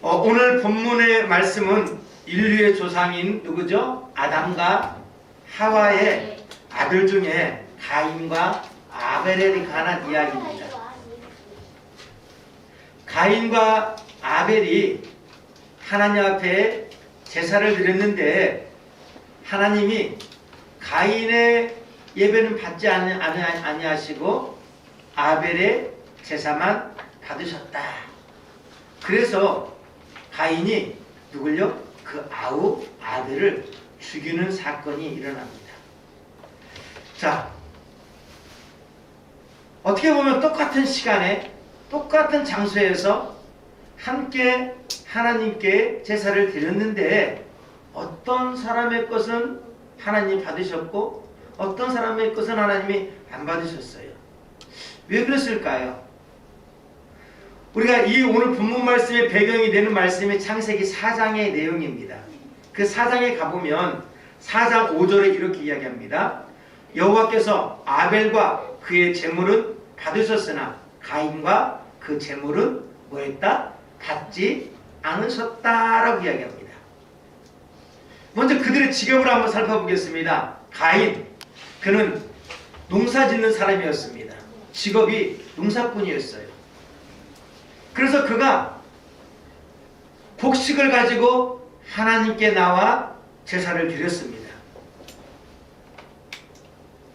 어, 오늘 본문의 말씀은 인류의 조상인 누구죠? 아담과 하와의 아들 중에 가인과 아벨에 관한 이야기입니다. 가인과 아벨이 하나님 앞에 제사를 드렸는데 하나님이 가인의 예배는 받지 아니- 아니- 아니하시고 아벨의 제사만 받으셨다. 그래서 가인이 누굴요? 그 아우 아들을 죽이는 사건이 일어납니다. 자, 어떻게 보면 똑같은 시간에 똑같은 장소에서 함께 하나님께 제사를 드렸는데 어떤 사람의 것은 하나님 받으셨고 어떤 사람의 것은 하나님이 안 받으셨어요. 왜 그랬을까요? 우리가 이 오늘 본문 말씀의 배경이 되는 말씀이 창세기 4장의 내용입니다. 그 4장에 가보면 4장 5절에 이렇게 이야기합니다. 여호와께서 아벨과 그의 재물은 받으셨으나 가인과 그 재물은 뭐했다? 받지 않으셨다라고 이야기합니다. 먼저 그들의 직업을 한번 살펴보겠습니다. 가인, 그는 농사 짓는 사람이었습니다. 직업이 농사꾼이었어요. 그래서 그가 곡식을 가지고 하나님께 나와 제사를 드렸습니다.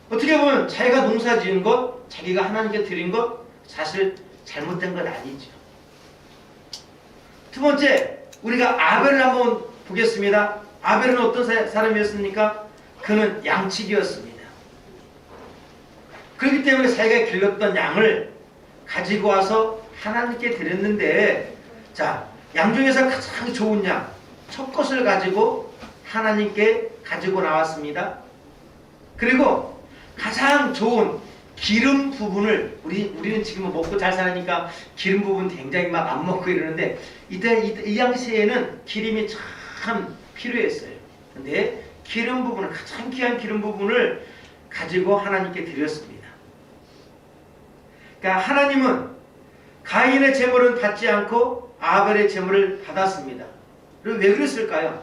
어떻게 보면 자기가 농사 지은 것, 자기가 하나님께 드린 것 사실 잘못된 건 아니죠. 두 번째, 우리가 아벨을 한번 보겠습니다. 아벨은 어떤 사- 사람이었습니까? 그는 양치기였습니다. 그렇기 때문에 자기가 길렀던 양을 가지고 와서 하나님께 드렸는데, 자, 양 중에서 가장 좋은 양, 첫 것을 가지고 하나님께 가지고 나왔습니다. 그리고 가장 좋은 기름 부분을 우리 우리는 지금 먹고 잘 사니까 기름 부분 굉장히 막 안 먹고 이러는데 이때 이, 이 당시에는 기름이 참 필요했어요. 근데 기름 부분을 가장 귀한 기름 부분을 가지고 하나님께 드렸습니다. 그러니까 하나님은 가인의 제물은 받지 않고 아벨의 제물을 받았습니다. 그리고 왜 그랬을까요?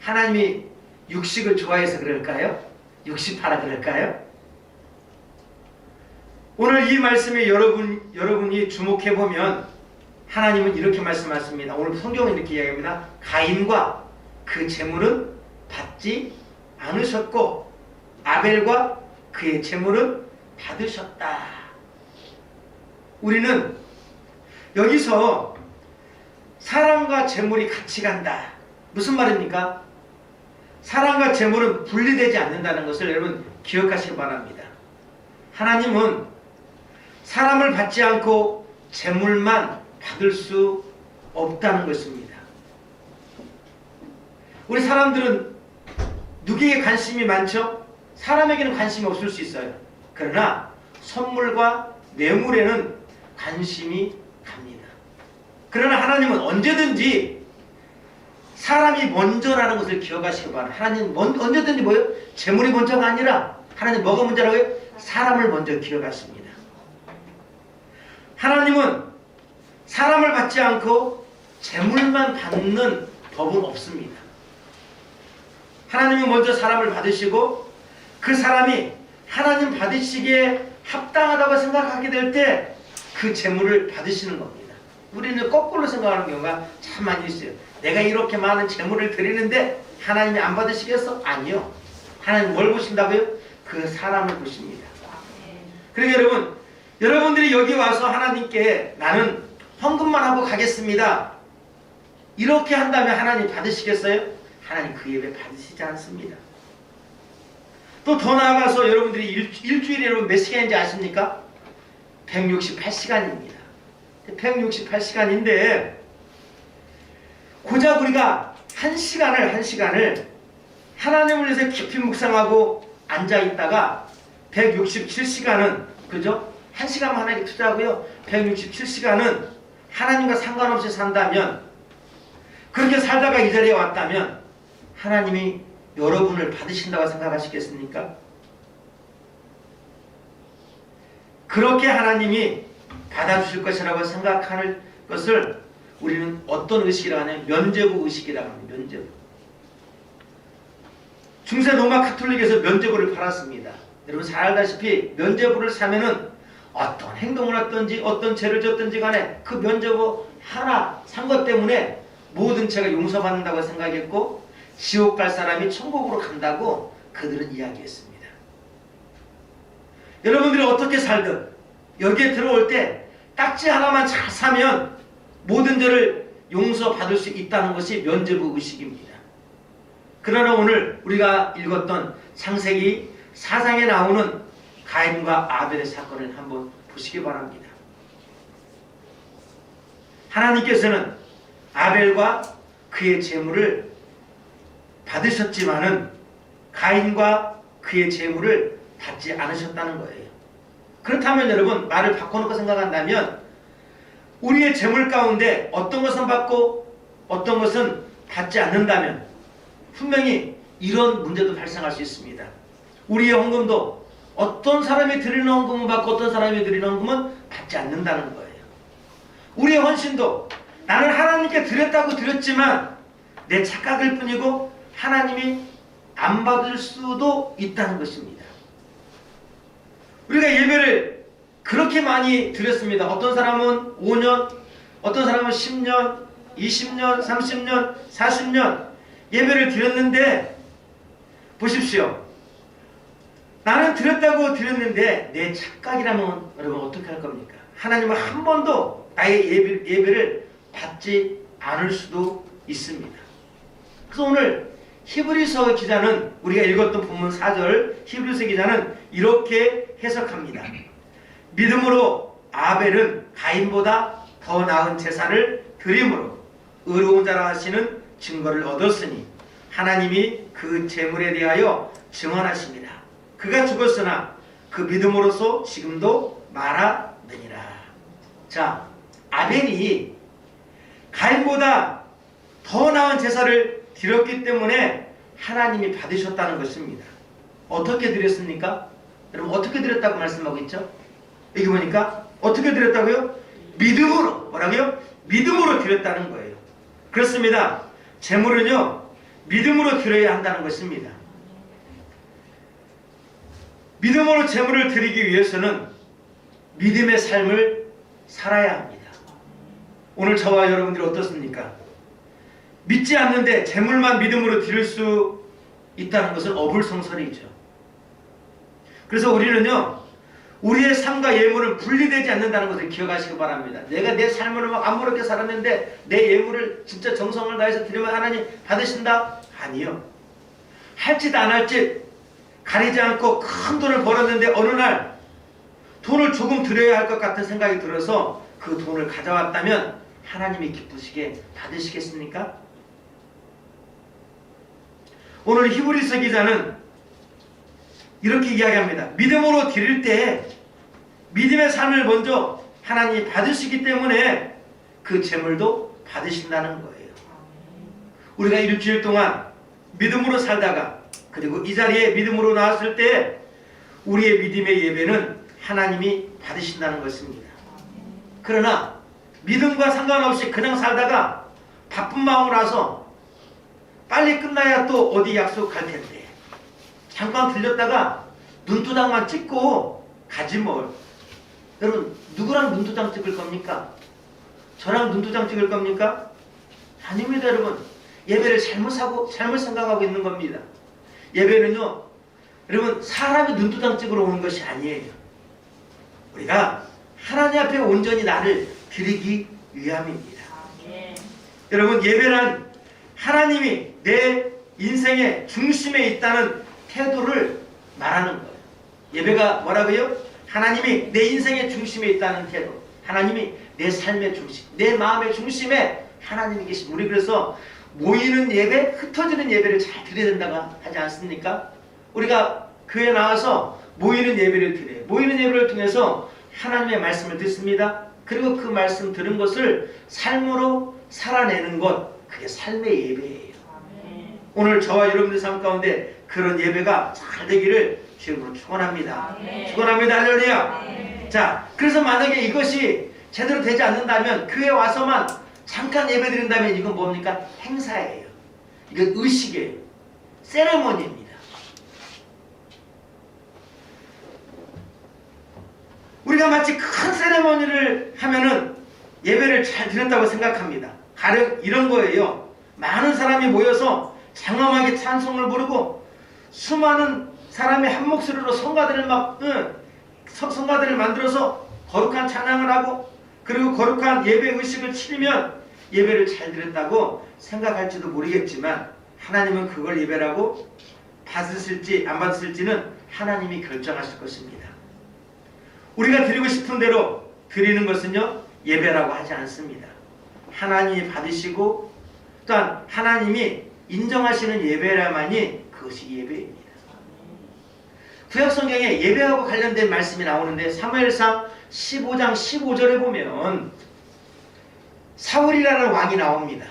하나님이 육식을 좋아해서 그럴까요? 육식하라 그럴까요? 오늘 이 말씀에 여러분 여러분이 주목해 보면 하나님은 이렇게 말씀하십니다. 오늘 성경은 이렇게 이야기합니다. 가인과 그 재물은 받지 않으셨고 아벨과 그의 재물은 받으셨다. 우리는 여기서 사랑과 재물이 같이 간다. 무슨 말입니까? 사랑과 재물은 분리되지 않는다는 것을 여러분 기억하시기 바랍니다. 하나님은 사람을 받지 않고 재물만 받을 수 없다는 것입니다. 우리 사람들은 누구에게 관심이 많죠? 사람에게는 관심이 없을 수 있어요. 그러나 선물과 뇌물에는 관심이 갑니다. 그러나 하나님은 언제든지 사람이 먼저라는 것을 기억하시기 바랍니다. 하나님 먼, 언제든지 뭐예요? 재물이 먼저가 아니라 하나님 뭐가 먼저라고요? 사람을 먼저 기억하십니다. 하나님은 사람을 받지 않고 재물만 받는 법은 없습니다. 하나님은 먼저 사람을 받으시고 그 사람이 하나님 받으시기에 합당하다고 생각하게 될 때 그 재물을 받으시는 겁니다. 우리는 거꾸로 생각하는 경우가 참 많이 있어요. 내가 이렇게 많은 재물을 드리는데 하나님이 안 받으시겠어? 아니요. 하나님 뭘 보신다고요? 그 사람을 보십니다. 그리고 여러분, 여러분들이 여기 와서 하나님께 나는 헌금만 하고 가겠습니다. 이렇게 한다면 하나님 받으시겠어요? 하나님 그 예배 받으시지 않습니다. 또 더 나아가서 여러분들이 일, 일주일에 여러분 몇 시간인지 아십니까? 168시간입니다. 168시간인데 고작 우리가 한 시간을 한 시간을 하나님을 위해서 깊이 묵상하고 앉아 있다가 167시간은 그죠? 한 시간만 하나님께 투자하고요. 167시간은 하나님과 상관없이 산다면 그렇게 살다가 이 자리에 왔다면 하나님이 여러분을 받으신다고 생각하시겠습니까? 그렇게 하나님이 받아주실 것이라고 생각하는 것을 우리는 어떤 의식이라고 하냐면 면제부 의식이라고 합니다. 면제부. 중세 로마 카톨릭에서 면제부를 팔았습니다. 여러분 잘 알다시피 면제부를 사면은 어떤 행동을 했든지 어떤 죄를 졌든지 간에 그 면제부 하나 산 것 때문에 모든 죄가 용서받는다고 생각했고 지옥 갈 사람이 천국으로 간다고 그들은 이야기했습니다. 여러분들이 어떻게 살든 여기에 들어올 때 딱지 하나만 잘 사면 모든 죄를 용서받을 수 있다는 것이 면제부 의식입니다. 그러나 오늘 우리가 읽었던 창세기 사상에 나오는 가인과 아벨의 사건을 한번 보시기 바랍니다. 하나님께서는 아벨과 그의 재물을 받으셨지만은 가인과 그의 재물을 받지 않으셨다는 거예요. 그렇다면 여러분 말을 바꿔놓고 생각한다면 우리의 재물 가운데 어떤 것은 받고 어떤 것은 받지 않는다면 분명히 이런 문제도 발생할 수 있습니다. 우리의 헌금도 어떤 사람이 드리는 헌금은 받고 어떤 사람이 드리는 헌금은 받지 않는다는 거예요. 우리의 헌신도 나는 하나님께 드렸다고 드렸지만 내 착각일 뿐이고 하나님이 안 받을 수도 있다는 것입니다. 우리가 예배를 그렇게 많이 드렸습니다. 어떤 사람은 5년, 어떤 사람은 10년, 20년, 30년, 40년 예배를 드렸는데 보십시오. 나는 드렸다고 드렸는데 내 착각이라면 여러분 어떻게 할 겁니까? 하나님은 한 번도 나의 예배, 예배를 받지 않을 수도 있습니다. 그래서 오늘 히브리서 기자는 우리가 읽었던 본문 4절 히브리서 기자는 이렇게 해석합니다. 믿음으로 아벨은 가인보다 더 나은 제사를 드림으로 의로운 자라 하시는 증거를 얻었으니 하나님이 그 재물에 대하여 증언하십니다. 그가 죽었으나 그 믿음으로서 지금도 말하느니라. 자, 아벨이 가인보다 더 나은 제사를 드렸기 때문에 하나님이 받으셨다는 것입니다. 어떻게 드렸습니까? 여러분 어떻게 드렸다고 말씀하고 있죠? 여기 보니까 어떻게 드렸다고요? 믿음으로 뭐라고요? 믿음으로 드렸다는 거예요. 그렇습니다. 재물은요 믿음으로 드려야 한다는 것입니다. 믿음으로 재물을 드리기 위해서는 믿음의 삶을 살아야 합니다. 오늘 저와 여러분들이 어떻습니까? 믿지 않는데 재물만 믿음으로 드릴 수 있다는 것은 어불성설이죠. 그래서 우리는요, 우리의 삶과 예물은 분리되지 않는다는 것을 기억하시기 바랍니다. 내가 내 삶을 막 아무렇게 살았는데 내 예물을 진짜 정성을 다해서 드리면 하나님 받으신다? 아니요. 할짓 안 할짓 가리지 않고 큰 돈을 벌었는데 어느 날 돈을 조금 드려야 할 것 같은 생각이 들어서 그 돈을 가져왔다면 하나님이 기쁘시게 받으시겠습니까? 오늘 히브리서 기자는 이렇게 이야기합니다. 믿음으로 드릴 때 믿음의 삶을 먼저 하나님이 받으시기 때문에 그 재물도 받으신다는 거예요. 우리가 일주일 동안 믿음으로 살다가 그리고 이 자리에 믿음으로 나왔을 때 우리의 믿음의 예배는 하나님이 받으신다는 것입니다. 그러나 믿음과 상관없이 그냥 살다가 바쁜 마음으로 와서 빨리 끝나야 또 어디 약속할 텐데 잠깐 들렸다가 눈두장만 찍고 가지 뭘 여러분 누구랑 눈두장 찍을 겁니까? 저랑 눈두장 찍을 겁니까? 아닙니다 여러분. 예배를 잘못 하고 잘못 생각하고 있는 겁니다. 예배는요 여러분 사람이 눈두장 찍으러 오는 것이 아니에요. 우리가 하나님 앞에 온전히 나를 드리기 위함입니다. 여러분 예배란 하나님이 내 인생의 중심에 있다는 태도를 말하는 거예요. 예배가 뭐라고요? 하나님이 내 인생의 중심에 있다는 태도. 하나님이 내 삶의 중심, 내 마음의 중심에 하나님이 계신 우리 그래서 모이는 예배, 흩어지는 예배를 잘 드려야 된다고 하지 않습니까? 우리가 교회 나와서 모이는 예배를 드려요. 모이는 예배를 통해서 하나님의 말씀을 듣습니다. 그리고 그 말씀 들은 것을 삶으로 살아내는 것, 그게 삶의 예배예요. 오늘 저와 여러분들 삶 가운데 그런 예배가 잘 되기를 주님으로 축원합니다. 축원합니다. 할렐루야. 자, 그래서 만약에 이것이 제대로 되지 않는다면 교회 와서만 잠깐 예배 드린다면 이건 뭡니까? 행사예요. 이건 의식이에요. 세레모니입니다. 우리가 마치 큰 세레모니를 하면은 예배를 잘 드렸다고 생각합니다. 가령 이런 거예요. 많은 사람이 모여서 장엄하게 찬송을 부르고 수많은 사람이 한 목소리로 성가들을 막 응, 성- 성가들을 만들어서 거룩한 찬양을 하고 그리고 거룩한 예배 의식을 치르면 예배를 잘 드렸다고 생각할지도 모르겠지만 하나님은 그걸 예배라고 받으실지 안 받으실지는 하나님이 결정하실 것입니다. 우리가 드리고 싶은 대로 드리는 것은요 예배라고 하지 않습니다. 하나님이 받으시고 또한 하나님이 인정하시는 예배라만이 그것이 예배입니다. 구약 성경에 예배하고 관련된 말씀이 나오는데 사무엘상 15장 15절에 보면 사울이라는 왕이 나옵니다.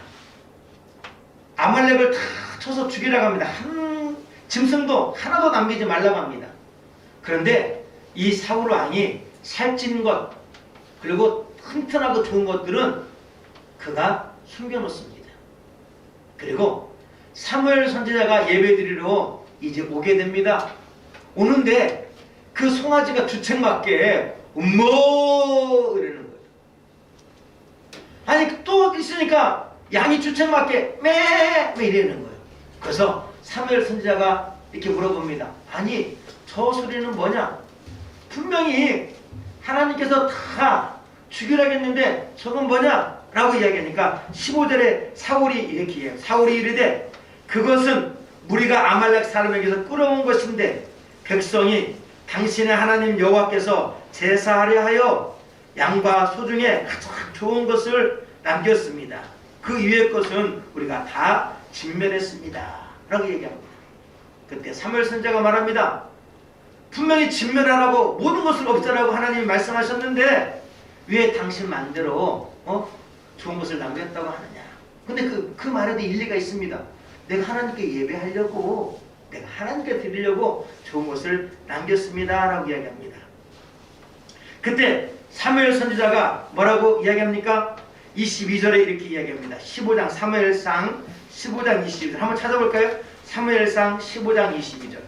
아말렉을 다 쳐서 죽이라고 합니다. 한 짐승도 하나도 남기지 말라고 합니다. 그런데 이 사울 왕이 살찐 것 그리고 튼튼하고 좋은 것들은 그가 숨겨놓습니다. 그리고 사무엘 선지자가 예배드리러 이제 오게 됩니다. 오는데 그 송아지가 주책맞게 음모 이러는 거예요. 아니 또 있으니까 양이 주책맞게 매 이러는 거예요. 그래서 사무엘 선지자가 이렇게 물어봅니다. 아니 저 소리는 뭐냐? 분명히 하나님께서 다 죽이라겠는데 저건 뭐냐? 라고 이야기하니까 15절에 사울이 이렇게 얘기해요. 사울이 이르되 그것은 무리가 아말렉 사람에게서 끌어온 것인데 백성이 당신의 하나님 여호와께서 제사하려 하여 양과 소 중에 가장 좋은 것을 남겼습니다. 그 위의 것은 우리가 다 진멸했습니다. 라고 얘기합니다. 그때 사무엘 선자가 말합니다. 분명히 진멸하라고 모든 것을 없애라고 하나님이 말씀하셨는데 왜 당신 만대로 어? 좋은 것을 남겼다고 하느냐? 근데 그, 그 말에도 일리가 있습니다. 내가 하나님께 예배하려고 내가 하나님께 드리려고 좋은 것을 남겼습니다. 라고 이야기합니다. 그때 사무엘 선지자가 뭐라고 이야기합니까? 22절에 이렇게 이야기합니다. 15장 사무엘상 15장 22절 한번 찾아볼까요? 사무엘상 15장 22절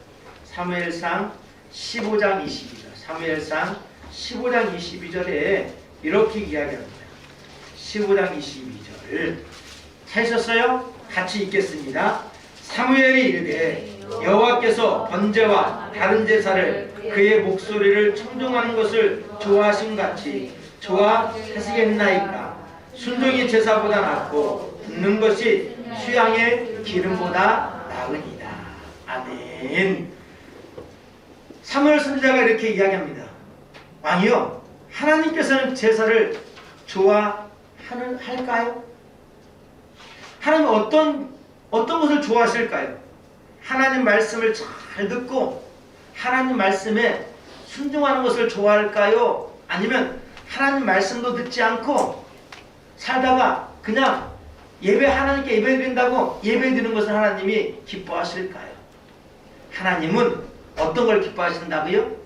사무엘상 15장 22절 사무엘상 15장 22절에 이렇게 이야기합니다. 15장 22절 찾으셨어요? 같이 읽겠습니다. 사무엘이 이르되 여호와께서 번제와 다른 제사를 그의 목소리를 청종하는 것을 좋아하신 같이 좋아하시겠나이까 순종이 제사보다 낫고 굽는 것이 수양의 기름보다 나으니라 아멘 사무엘 선지자가 이렇게 이야기합니다 왕이요 하나님께서는 제사를 좋아하는 할까요? 하나님 어떤 어떤 것을 좋아하실까요? 하나님 말씀을 잘 듣고 하나님 말씀에 순종하는 것을 좋아할까요? 아니면 하나님 말씀도 듣지 않고 살다가 그냥 예배 하나님께 예배 드린다고 예배 드리는 것을 하나님이 기뻐하실까요? 하나님은 어떤 걸 기뻐하신다고요?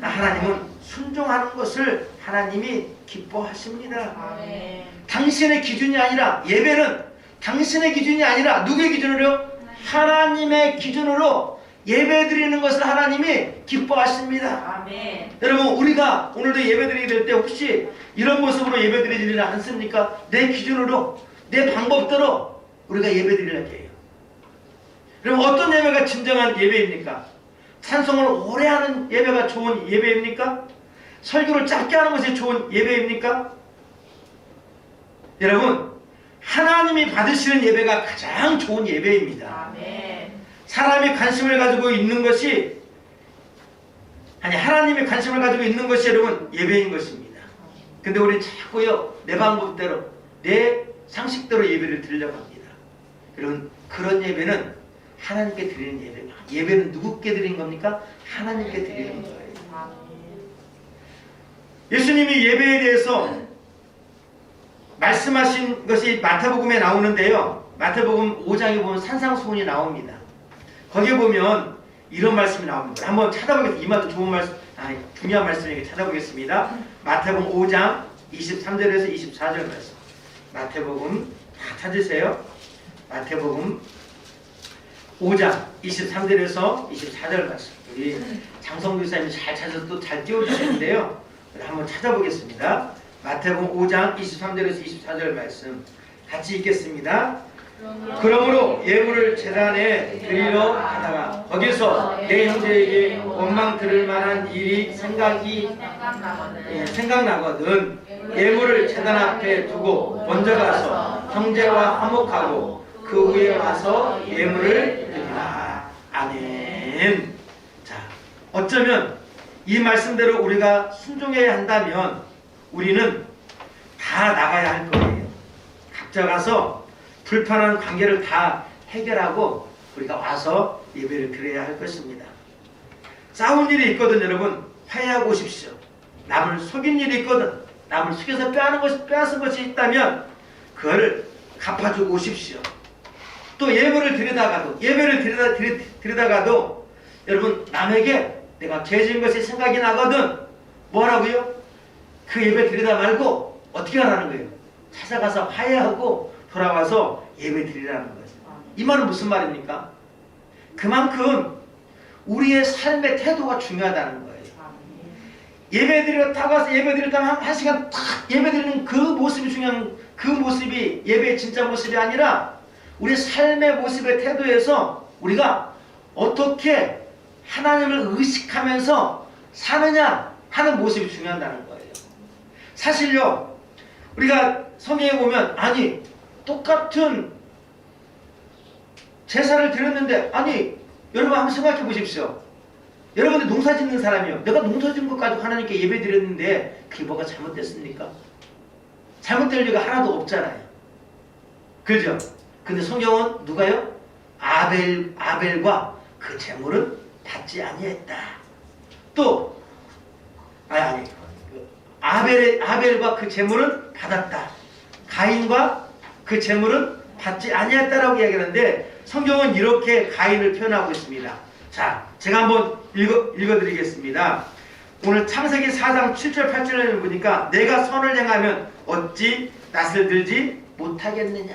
하나님은 순종하는 것을 하나님이 기뻐하십니다. 아멘. 당신의 기준이 아니라 예배는 당신의 기준이 아니라 누구의 기준으로요? 하나님의 기준으로 예배 드리는 것을 하나님이 기뻐하십니다. 아멘. 여러분 우리가 오늘도 예배 드리게 될 때 혹시 이런 모습으로 예배 드리지는 않습니까? 내 기준으로 내 방법대로 우리가 예배 드리려고 해요. 여러분 어떤 예배가 진정한 예배입니까? 찬송을 오래 하는 예배가 좋은 예배입니까? 설교를 짧게 하는 것이 좋은 예배입니까? 여러분 하나님이 받으시는 예배가 가장 좋은 예배입니다. 아멘. 사람이 관심을 가지고 있는 것이 아니 하나님이 관심을 가지고 있는 것이 여러분 예배인 것입니다. 근데 우리는 자꾸요 내 방법대로 내 상식대로 예배를 드리려고 합니다. 여러분 그런 예배는 하나님께 드리는 예배가 예배는 누구께 드리는 겁니까? 하나님께 드리는 거예요. 아멘. 예수님이 예배에 대해서 말씀하신 것이 마태복음에 나오는데요. 마태복음 5장에 보면 산상수훈이 나옵니다. 거기에 보면 이런 말씀이 나옵니다. 한번 찾아보겠습니다. 이마도 좋은 말씀, 아니 중요한 말씀이니까 찾아보겠습니다. 마태복음 5장 23절에서 24절 말씀. 마태복음 다 찾으세요. 마태복음 5장 23절에서 24절 말씀. 우리 장성규 사님이 잘 찾아서 또 잘 띄워주시는데요. 한번 찾아보겠습니다. 마태복음 5장 23절에서 24절 말씀 같이 읽겠습니다. 그러므로 예물을 재단에 드리러 가다가 거기서 내 형제에게 원망 들을 만한 일이 생각이 예, 생각나거든. 예물을 재단 앞에 두고 먼저 가서 형제와 화목하고 그 후에 와서 예물을 드리라. 아멘. 자 어쩌면 이 말씀대로 우리가 순종해야 한다면 우리는 다 나가야 할 거예요. 각자 가서 불편한 관계를 다 해결하고 우리가 와서 예배를 드려야 할 것입니다. 싸운 일이 있거든 여러분. 화해하고 오십시오. 남을 속인 일이 있거든. 남을 속여서 빼앗는 것이 빼앗은 것이 있다면 그거를 갚아주고 오십시오. 또 예배를 드리다가도 예배를 드리다 드리, 드리다가도 여러분 남에게 내가 죄진 것이 생각이 나거든. 뭐라고요? 그 예배 드리다 말고 어떻게 하라는 거예요? 찾아가서 화해하고 돌아와서 예배 드리라는 거죠. 이 말은 무슨 말입니까? 그만큼 우리의 삶의 태도가 중요하다는 거예요. 예배 타고 와서 예배 때면 한, 한 시간 탁 예배 드리는 그 모습이 중요한 그 모습이 예배의 진짜 모습이 아니라 우리 삶의 모습의 태도에서 우리가 어떻게 하나님을 의식하면서 사느냐 하는 모습이 중요하다는 거예요. 사실요 우리가 성경에 보면 아니 똑같은 제사를 드렸는데 아니 여러분 한번 생각해 보십시오. 여러분들 농사 짓는 사람이요. 내가 농사 짓는 것 가지고 하나님께 예배 드렸는데 그게 뭐가 잘못됐습니까? 잘못될 리가 하나도 없잖아요. 그죠? 근데 성경은 누가요? 아벨, 아벨과 그 재물은 받지 아니했다. 또, 아니, 아니. 그 아벨의, 아벨과 그 재물은 받았다. 가인과 그 재물은 받지 아니했다라고 이야기하는데 성경은 이렇게 가인을 표현하고 있습니다. 자, 제가 한번 읽어, 읽어드리겠습니다. 오늘 창세기 4장 7절 8절을 보니까 내가 선을 행하면 어찌 낯을 들지 못하겠느냐.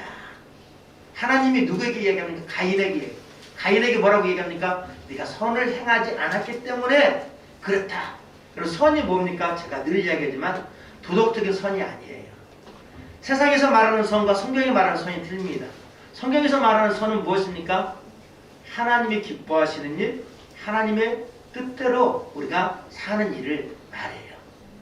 하나님이 누구에게 이야기합니까? 가인에게. 가인에게 뭐라고 얘기합니까? 네가 선을 행하지 않았기 때문에 그렇다. 그리고 선이 뭡니까? 제가 늘 이야기하지만 도덕적인 선이 아니에요. 세상에서 말하는 선과 성경이 말하는 선이 틀립니다. 성경에서 말하는 선은 무엇입니까? 하나님이 기뻐하시는 일, 하나님의 뜻대로 우리가 사는 일을 말해요.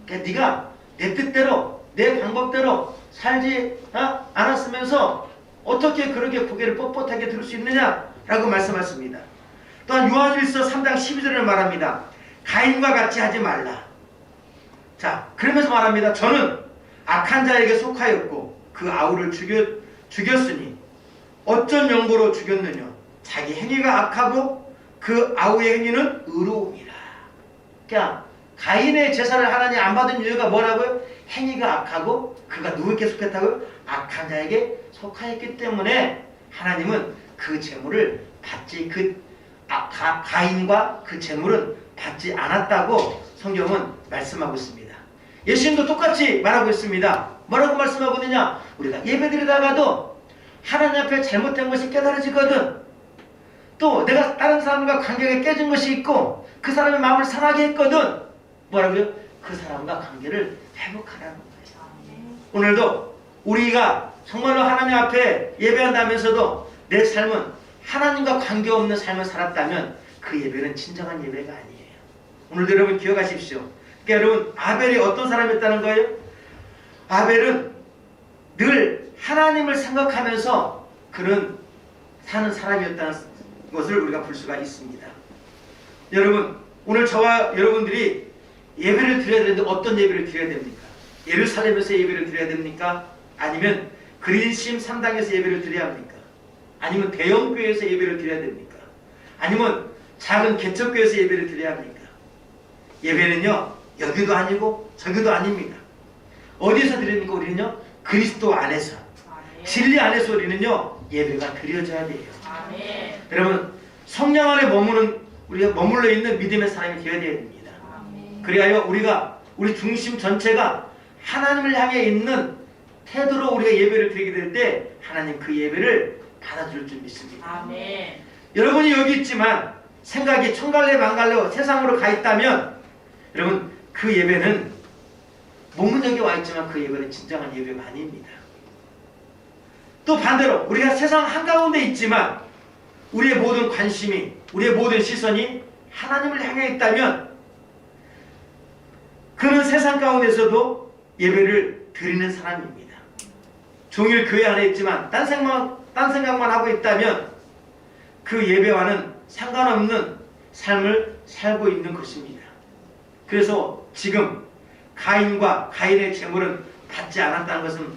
그러니까 네가 내 뜻대로, 내 방법대로 살지 어? 않았으면서 어떻게 그렇게 고개를 뻣뻣하게 들 수 있느냐라고 말씀하십니다. 또한 요한일서 3장 12절을 말합니다. 가인과 같이 하지 말라. 자, 그러면서 말합니다. 저는 악한 자에게 속하였고 그 아우를 죽였, 죽였으니 어쩐 명분으로 죽였느냐? 자기 행위가 악하고 그 아우의 행위는 의로움이라. 그러니까 가인의 제사를 하나님 안 받은 이유가 뭐라고요? 행위가 악하고 그가 누구에게 속했다고요? 악한 자에게 속하였기 때문에 하나님은 그 재물을 받지 그 아, 가, 가인과 그 재물은 받지 않았다고 성경은 말씀하고 있습니다. 예수님도 똑같이 말하고 있습니다. 뭐라고 말씀하고 있느냐? 우리가 예배드리다가도 하나님 앞에 잘못된 것이 깨달아지거든. 또 내가 다른 사람과 관계가 깨진 것이 있고 그 사람의 마음을 상하게 했거든. 뭐라고요? 그 사람과 관계를 회복하라는 거예요. 오늘도 우리가 정말로 하나님 앞에 예배한다면서도 내 삶은 하나님과 관계없는 삶을 살았다면 그 예배는 진정한 예배가 아니에요. 오늘도 여러분 기억하십시오. 그러니까 여러분 아벨이 어떤 사람이었다는 거예요? 아벨은 늘 하나님을 생각하면서 그는 사는 사람이었다는 것을 우리가 볼 수가 있습니다. 여러분 오늘 저와 여러분들이 예배를 드려야 되는데 어떤 예배를 드려야 됩니까? 예루살렘에서 예배를 드려야 됩니까? 아니면 그린심 상당에서 예배를 드려야 합니까? 아니면 대형교회에서 예배를 드려야 됩니까? 아니면 작은 개척교회에서 예배를 드려야 합니까? 예배는요 여기도 아니고 저기도 아닙니다. 어디서 드립니까? 우리는요 그리스도 안에서 진리 안에서 우리는요 예배가 드려져야 돼요. 여러분 성령 안에 머무는 우리가 머물러 있는 믿음의 사람이 되어야 됩니다. 그리하여 우리가 우리 중심 전체가 하나님을 향해 있는 태도로 우리가 예배를 드리게 될 때 하나님 그 예배를 받아줄 줄 믿습니다. 아멘. 여러분이 여기 있지만 생각이 총갈래 망갈래 세상으로 가 있다면 여러분 그 예배는 여기 와 있지만 그 예배는 진정한 예배가 아닙니다. 또 반대로 우리가 세상 한가운데 있지만 우리의 모든 관심이 우리의 모든 시선이 하나님을 향해 있다면 그는 세상 가운데서도 예배를 드리는 사람입니다. 종일 교회 안에 있지만 딴 생각만, 딴 생각만 하고 있다면 그 예배와는 상관없는 삶을 살고 있는 것입니다. 그래서 지금 가인과 가인의 재물은 받지 않았다는 것은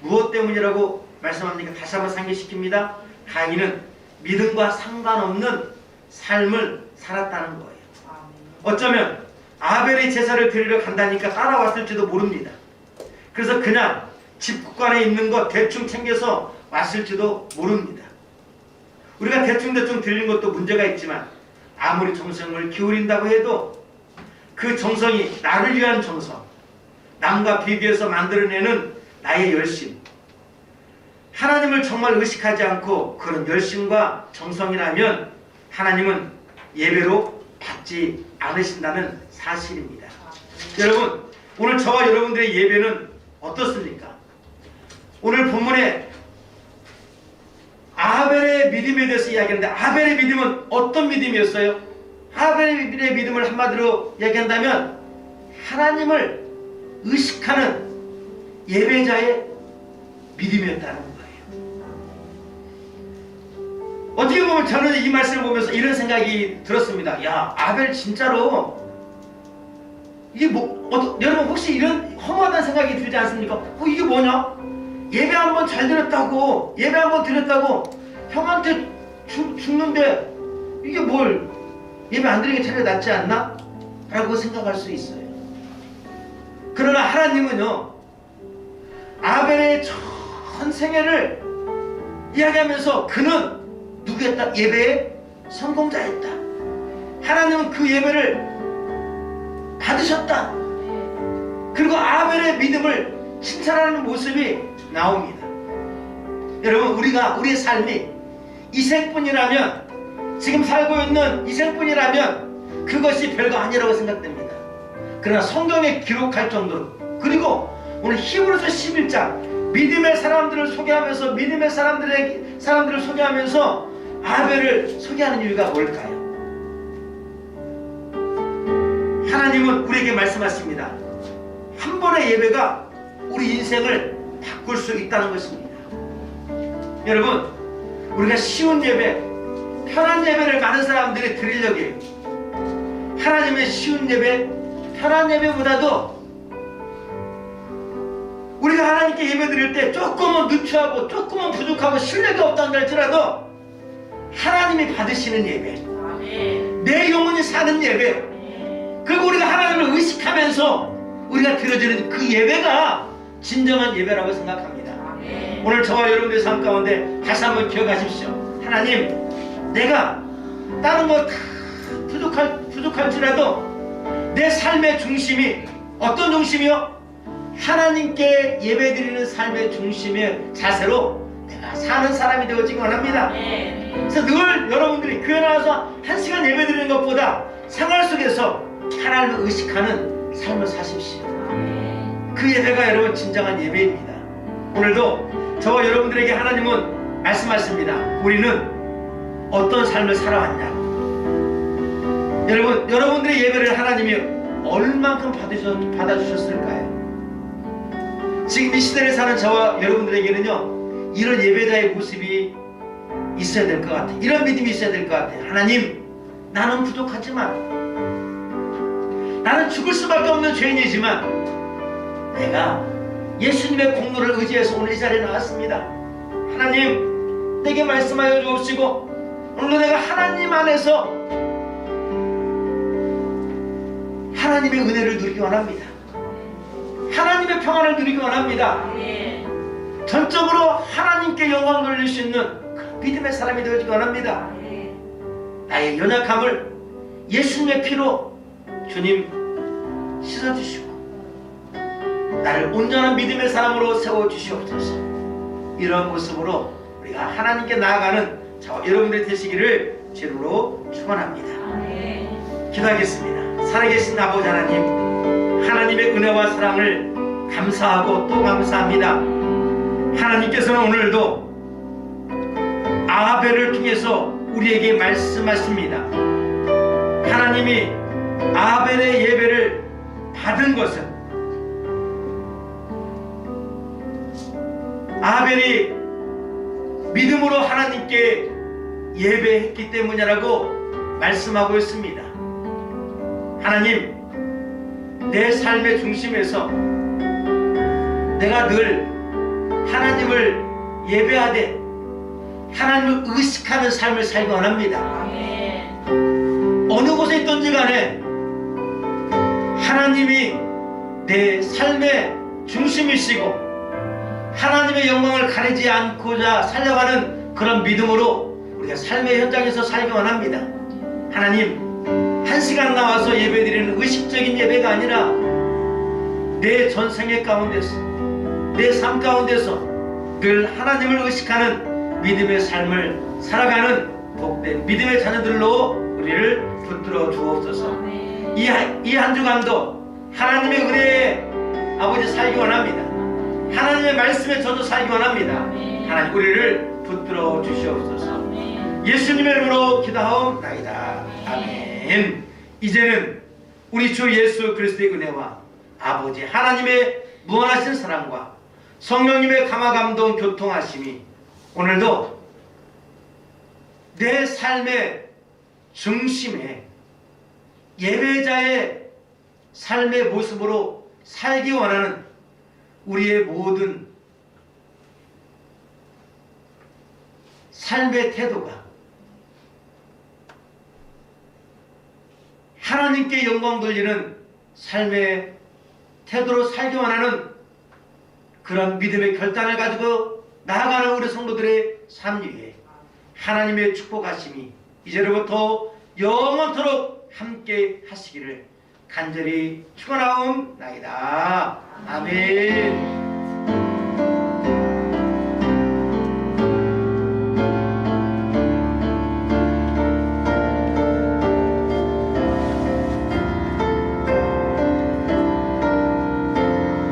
무엇 때문이라고 말씀합니까? 다시 한번 상기시킵니다. 가인은 믿음과 상관없는 삶을 살았다는 거예요. 어쩌면 아벨의 제사를 드리러 간다니까 따라왔을지도 모릅니다. 그래서 그냥 집국관에 있는 거 대충 챙겨서 왔을지도 모릅니다. 우리가 대충대충 드리는 것도 문제가 있지만 아무리 정성을 기울인다고 해도 그 정성이 나를 위한 정성, 남과 비교해서 만들어내는 나의 열심, 하나님을 정말 의식하지 않고 그런 열심과 정성이라면 하나님은 예배로 받지 않으신다는 사실입니다. 여러분, 오늘 저와 여러분들의 예배는 어떻습니까? 오늘 본문에 아벨의 믿음에 대해서 이야기하는데 아벨의 믿음은 어떤 믿음이었어요? 아벨의 믿음을 한마디로 이야기한다면 하나님을 의식하는 예배자의 믿음이었다는 거예요. 어떻게 보면 저는 이 말씀을 보면서 이런 생각이 들었습니다. 야, 아벨 진짜로 이게 뭐 어, 여러분 혹시 이런 허무하다는 생각이 들지 않습니까? 어, 이게 뭐냐? 예배 한번 잘 드렸다고 예배 한번 드렸다고 형한테 죽, 죽는데 이게 뭘 예배 안 드리는 게 차라리 낫지 않나? 라고 생각할 수 있어요. 그러나 하나님은요 아벨의 전 생애를 이야기하면서 그는 누구였다? 예배의 성공자였다. 하나님은 그 예배를 받으셨다. 그리고 아벨의 믿음을 칭찬하는 모습이 나옵니다. 여러분, 우리가 우리의 삶이 이생뿐이라면 지금 살고 있는 이 생뿐이라면 그것이 별거 아니라고 생각됩니다. 그러나 성경에 기록할 정도로 그리고 오늘 히브리서 11장 믿음의 사람들을 소개하면서 믿음의 사람들의 사람들을 소개하면서 아벨을 소개하는 이유가 뭘까요? 하나님은 우리에게 말씀하십니다. 한 번의 예배가 우리 인생을 바꿀 수 있다는 것입니다. 여러분, 우리가 쉬운 예배, 편한 예배를 많은 사람들이 드리려고 해요. 하나님의 쉬운 예배, 편한 예배보다도 우리가 하나님께 예배 드릴 때 조금은 누추하고 조금은 부족하고 신뢰가 없다는 할지라도 하나님이 받으시는 예배. 내 영혼이 사는 예배. 그리고 우리가 하나님을 의식하면서 우리가 드려지는 그 예배가 진정한 예배라고 생각합니다. 오늘 저와 여러분들의 삶 가운데 다시 한번 기억하십시오. 하나님, 내가 다른 거다 부족할, 부족할지라도 내 삶의 중심이 어떤 중심이요? 하나님께 예배드리는 삶의 중심의 자세로 내가 사는 사람이 되어지기 원합니다. 아멘. 그래서 늘 여러분들이 교회 나와서 한 시간 예배 드리는 것보다 생활 속에서 하나님을 의식하는 삶을 사십시오. 아멘. 그 예배가 여러분 진정한 예배입니다. 오늘도 저와 여러분들에게 하나님은 말씀하십니다. 우리는 어떤 삶을 살아왔냐? 여러분, 여러분들의 예배를 하나님이 얼만큼 받으셨, 받아주셨을까요? 지금 이 시대를 사는 저와 여러분들에게는요, 이런 예배자의 모습이 있어야 될 것 같아요. 이런 믿음이 있어야 될 것 같아요. 하나님, 나는 부족하지만, 나는 죽을 수밖에 없는 죄인이지만, 내가 예수님의 공로를 의지해서 오늘 이 자리에 나왔습니다. 하나님, 내게 말씀하여 주옵시고, 오늘도 내가 하나님 안에서 하나님의 은혜를 누리기 원합니다. 하나님의 평안을 누리기 원합니다. 전적으로 하나님께 영광 돌릴 수 있는 그 믿음의 사람이 되어지기 원합니다. 나의 연약함을 예수님의 피로 주님 씻어주시고 나를 온전한 믿음의 사람으로 세워 주시옵소서. 이런 모습으로 우리가 하나님께 나아가는 저와 여러분들이 되시기를 주로 축원합니다. 기도하겠습니다. 살아계신 아버지 하나님, 하나님의 은혜와 사랑을 감사하고 또 감사합니다. 하나님께서는 오늘도 아벨을 통해서 우리에게 말씀하십니다. 하나님이 아벨의 예배를 받은 것은 아벨이 믿음으로 하나님께 예배했기 때문이라고 말씀하고 있습니다. 하나님, 내 삶의 중심에서 내가 늘 하나님을 예배하되 하나님을 의식하는 삶을 살기 원합니다. 어느 곳에 있든지 간에 하나님이 내 삶의 중심이시고 하나님의 영광을 가리지 않고자 살려가는 그런 믿음으로 우리가 삶의 현장에서 살기 원합니다. 하나님, 한 시간 나와서 예배 드리는 의식적인 예배가 아니라 내 전생의 가운데서 내 삶 가운데서 늘 하나님을 의식하는 믿음의 삶을 살아가는 복된 믿음의 자녀들로 우리를 붙들어 주옵소서. 이 한 주간도 하나님의 은혜에 아버지 살기 원합니다. 하나님의 말씀에 저도 살기 원합니다. 하나님 우리를 붙들어 주시옵소서. 예수님의 이름으로 기도하옵나이다. 아멘. 이제는 우리 주 예수 그리스도의 은혜와 아버지 하나님의 무한하신 사랑과 성령님의 감화 감동 교통하심이 오늘도 내 삶의 중심에 예배자의 삶의 모습으로 살기 원하는 우리의 모든 삶의 태도가 하나님께 영광 돌리는 삶의 태도로 살기 원하는 그런 믿음의 결단을 가지고 나아가는 우리 성도들의 삶 위에 하나님의 축복하심이 이제로부터 영원토록 함께 하시기를 간절히 축원하옵나이다. 아멘.